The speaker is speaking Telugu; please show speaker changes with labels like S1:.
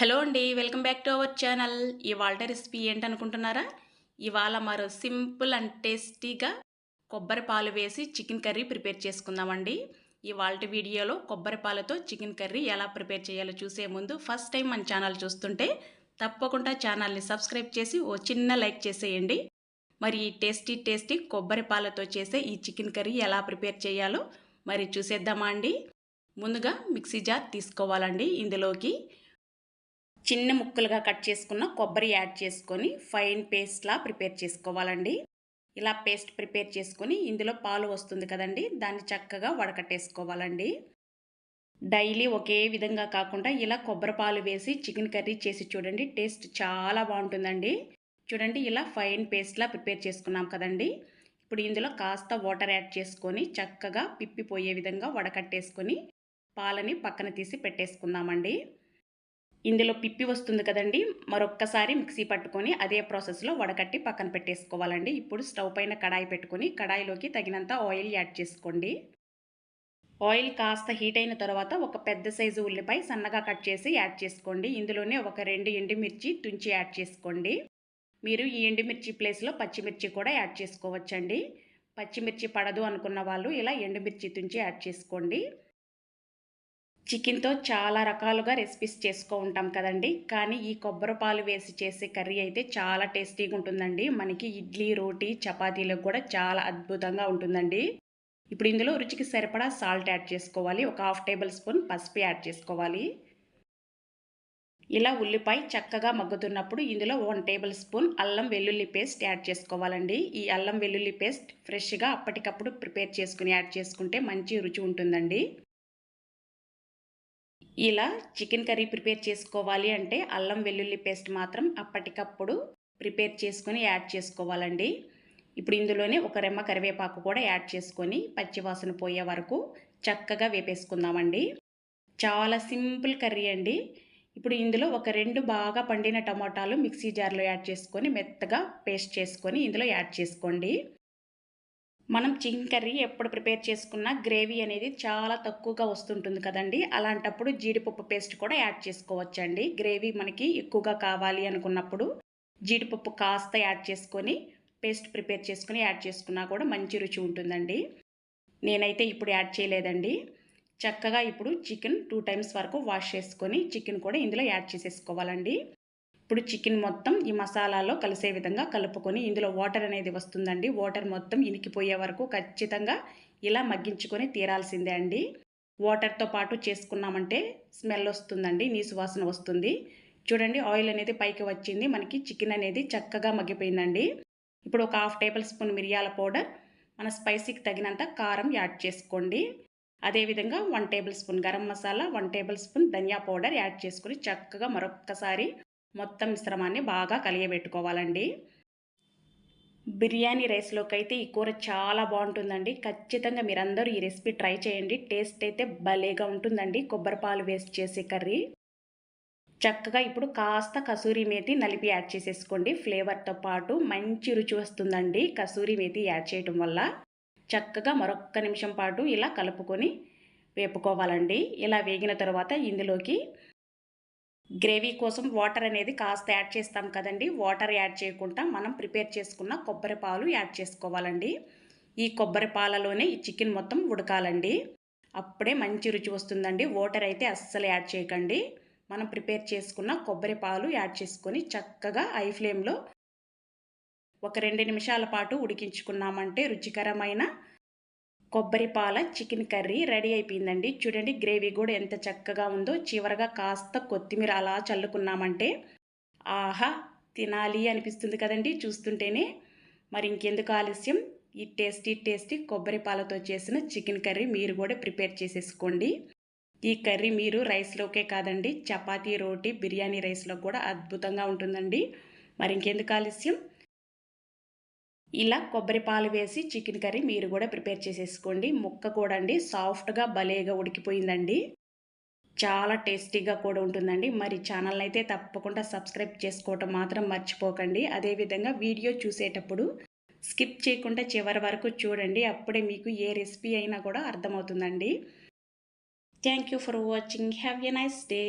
S1: హలో అండి welcome back to our channel. ఇవాళ రెసిపీ ఏంటనుకుంటున్నారా? ఇవాళ మరో సింపుల్ అండ్ టేస్టీగా కొబ్బరి పాలు వేసి చికెన్ కర్రీ ప్రిపేర్ చేసుకుందామండి. ఇవాళ వీడియోలో కొబ్బరి పాలతో చికెన్ కర్రీ ఎలా ప్రిపేర్ చేయాలో చూసే ముందు ఫస్ట్ టైం మన ఛానల్ చూస్తుంటే తప్పకుండా ఛానల్ని సబ్స్క్రైబ్ చేసి ఓ చిన్న లైక్ చేసేయండి. మరి ఈ టేస్టీ టేస్టీ కొబ్బరి పాలతో చేసే ఈ చికెన్ కర్రీ ఎలా ప్రిపేర్ చేయాలో మరి చూసేద్దామా అండి? ముందుగా మిక్సీ జార్ తీసుకోవాలండి ఇందులోకి. చిన్న ముక్కలుగా కట్ చేసుకున్న కొబ్బరి యాడ్ చేసుకొని ఫైన్ పేస్ట్లా ప్రిపేర్ చేసుకోవాలండి. ఇలా పేస్ట్ ప్రిపేర్ చేసుకొని ఇందులో పాలు వస్తుంది కదండి దాన్ని చక్కగా వడకట్టేసుకోవాలండి. డైలీ ఒకే విధంగా కాకుండా ఇలా కొబ్బరి పాలు వేసి చికెన్ కర్రీ చేసి చూడండి టేస్ట్ చాలా బాగుంటుందండి. చూడండి ఇలా ఫైన్ పేస్ట్లా ప్రిపేర్ చేసుకున్నాం కదండి. ఇప్పుడు ఇందులో కాస్త వాటర్ యాడ్ చేసుకొని చక్కగా పిప్పిపోయే విధంగా వడకట్టేసుకొని పాలని పక్కన తీసి పెట్టేసుకుందామండి. ఇందులో పిప్పి వస్తుంది కదండి. మరొక్కసారి మిక్సీ పట్టుకొని అదే ప్రాసెస్లో వడకట్టి పక్కన పెట్టేసుకోవాలండి. ఇప్పుడు స్టవ్ పైన కడాయి పెట్టుకొని కడాయిలోకి తగినంత ఆయిల్ యాడ్ చేసుకోండి. ఆయిల్ కాస్త హీట్ అయిన తర్వాత ఒక పెద్ద సైజు ఉల్లిపాయ సన్నగా కట్ చేసి యాడ్ చేసుకోండి. ఇందులోనే ఒక రెండు ఎండుమిర్చి తుంచి యాడ్ చేసుకోండి. మీరు ఈ ఎండుమిర్చి ప్లేస్లో పచ్చిమిర్చి కూడా యాడ్ చేసుకోవచ్చండి. పచ్చిమిర్చి పడదు అనుకున్న వాళ్ళు ఇలా ఎండుమిర్చి తుంచి యాడ్ చేసుకోండి. చికెన్తో చాలా రకాలుగా రెసిపీస్ చేసుకో ఉంటాం కదండి. కానీ ఈ కొబ్బరి పాలు వేసి చేసే కర్రీ అయితే చాలా టేస్టీగా ఉంటుందండి. మనకి ఇడ్లీ రోటీ చపాతీలకు కూడా చాలా అద్భుతంగా ఉంటుందండి. ఇప్పుడు ఇందులో రుచికి సరిపడా సాల్ట్ యాడ్ చేసుకోవాలి. ఒక హాఫ్ టేబుల్ స్పూన్ పసుపు యాడ్ చేసుకోవాలి. ఇలా ఉల్లిపాయ చక్కగా మగ్గుతున్నప్పుడు ఇందులో వన్ టేబుల్ స్పూన్ అల్లం వెల్లుల్లి పేస్ట్ యాడ్ చేసుకోవాలండి. ఈ అల్లం వెల్లుల్లి పేస్ట్ ఫ్రెష్గా అప్పటికప్పుడు ప్రిపేర్ చేసుకుని యాడ్ చేసుకుంటే మంచి రుచి ఉంటుందండి. ఇలా చికెన్ కర్రీ ప్రిపేర్ చేసుకోవాలి అంటే అల్లం వెల్లుల్లి పేస్ట్ మాత్రం అప్పటికప్పుడు ప్రిపేర్ చేసుకొని యాడ్ చేసుకోవాలండి. ఇప్పుడు ఇందులోనే ఒక రెమ్మ కరివేపాకు కూడా యాడ్ చేసుకొని పచ్చివాసన పోయే వరకు చక్కగా వేపేసుకుందామండి. చాలా సింపుల్ కర్రీ అండి. ఇప్పుడు ఇందులో ఒక రెండు బాగా పండిన టమాటాలు మిక్సీ జార్లో యాడ్ చేసుకొని మెత్తగా పేస్ట్ చేసుకొని ఇందులో యాడ్ చేసుకోండి. మనం చికెన్ కర్రీ ఎప్పుడు ప్రిపేర్ చేసుకున్నా గ్రేవీ అనేది చాలా తక్కువగా వస్తుంటుంది కదండి. అలాంటప్పుడు జీడిపప్పు పేస్ట్ కూడా యాడ్ చేసుకోవచ్చండి. గ్రేవీ మనకి ఎక్కువగా కావాలి అనుకున్నప్పుడు జీడిపప్పు కాస్త యాడ్ చేసుకొని పేస్ట్ ప్రిపేర్ చేసుకుని యాడ్ చేసుకున్నా కూడా మంచి రుచి ఉంటుందండి. నేనైతే ఇప్పుడు యాడ్ చేయలేదండి. చక్కగా ఇప్పుడు చికెన్ టూ టైమ్స్ వరకు వాష్ చేసుకొని చికెన్ కూడా ఇందులో యాడ్ చేసేసుకోవాలండి. ఇప్పుడు చికెన్ మొత్తం ఈ మసాలాలో కలిసే విధంగా కలుపుకొని ఇందులో వాటర్ అనేది వస్తుందండి. వాటర్ మొత్తం ఇనికిపోయే వరకు ఖచ్చితంగా ఇలా మగ్గించుకొని తీరాల్సిందే అండి. వాటర్తో పాటు చేసుకున్నామంటే స్మెల్ వస్తుందండి నీ సువాసన వస్తుంది. చూడండి ఆయిల్ అనేది పైకి వచ్చింది. మనకి చికెన్ అనేది చక్కగా మగ్గిపోయిందండి. ఇప్పుడు ఒక హాఫ్ టేబుల్ స్పూన్ మిరియాల పౌడర్ మన స్పైసీకి తగినంత కారం యాడ్ చేసుకోండి. అదేవిధంగా one tablespoon garam masala one tablespoon ధనియా పౌడర్ యాడ్ చేసుకుని చక్కగా మరొక్కసారి మొత్తం మిశ్రమాన్ని బాగా కలియబెట్టుకోవాలండి. బిర్యానీ రైస్లోకి అయితే ఈ కూర చాలా బాగుంటుందండి. ఖచ్చితంగా మీరందరూ ఈ రెసిపీ ట్రై చేయండి. టేస్ట్ అయితే భలేగా ఉంటుందండి. కొబ్బరి పాలు వేస్ట్ చేసే కర్రీ. చక్కగా ఇప్పుడు కాస్త కసూరి మేతి నలిపి యాడ్ చేసేసుకోండి. ఫ్లేవర్తో పాటు మంచి రుచి వస్తుందండి కసూరి మేతి యాడ్ చేయటం వల్ల. చక్కగా మరొక్క నిమిషం పాటు ఇలా కలుపుకొని వేపుకోవాలండి. ఇలా వేగిన తర్వాత ఇందులోకి గ్రేవీ కోసం వాటర్ అనేది కాస్త యాడ్ చేస్తాం కదండి. వాటర్ యాడ్ చేయకుండా మనం ప్రిపేర్ చేసుకున్న కొబ్బరి పాలు యాడ్ చేసుకోవాలండి. ఈ కొబ్బరి పాలలోనే ఈ చికెన్ మొత్తం ఉడకాలండి. అప్పుడే మంచి రుచి వస్తుందండి. వాటర్ అయితే అస్సలు యాడ్ చేయకండి. మనం ప్రిపేర్ చేసుకున్న కొబ్బరి పాలు యాడ్ చేసుకొని చక్కగా ఐ ఫ్లేమ్లో ఒక రెండు నిమిషాల పాటు ఉడికించుకున్నామంటే రుచికరమైన కొబ్బరి పాల చికెన్ కర్రీ రెడీ అయిపోయిందండి. చూడండి గ్రేవీ కూడా ఎంత చక్కగా ఉందో. చివరగా కాస్త కొత్తిమీర అలా చల్లుకున్నామంటే ఆహా తినాలి అనిపిస్తుంది కదండి చూస్తుంటేనే. మరి ఇంకెందుకు ఆలస్యం? ఈ టేస్టీ టేస్టీ కొబ్బరి పాలతో చేసిన చికెన్ కర్రీ మీరు కూడా ప్రిపేర్ చేసేసుకోండి. ఈ కర్రీ మీరు రైస్లోకే కాదండి చపాతీ రోటీ బిర్యానీ రైస్లో కూడా అద్భుతంగా ఉంటుందండి. మరి ఇంకెందుకు ఆలస్యం? ఇలా కొబ్బరి పాలు వేసి చికెన్ కర్రీ మీరు కూడా ప్రిపేర్ చేసేసుకోండి. ముక్క కూడా అండి సాఫ్ట్గా భలేగా ఉడికిపోయిందండి. చాలా టేస్టీగా కూడా ఉంటుందండి. మరి ఛానల్ని అయితే తప్పకుండా సబ్స్క్రైబ్ చేసుకోవటం మాత్రం మర్చిపోకండి. అదేవిధంగా వీడియో చూసేటప్పుడు స్కిప్ చేయకుండా చివరి వరకు చూడండి. అప్పుడే మీకు ఏ రెసిపీ అయినా కూడా అర్థమవుతుందండి. Thank you for watching. Have a nice day.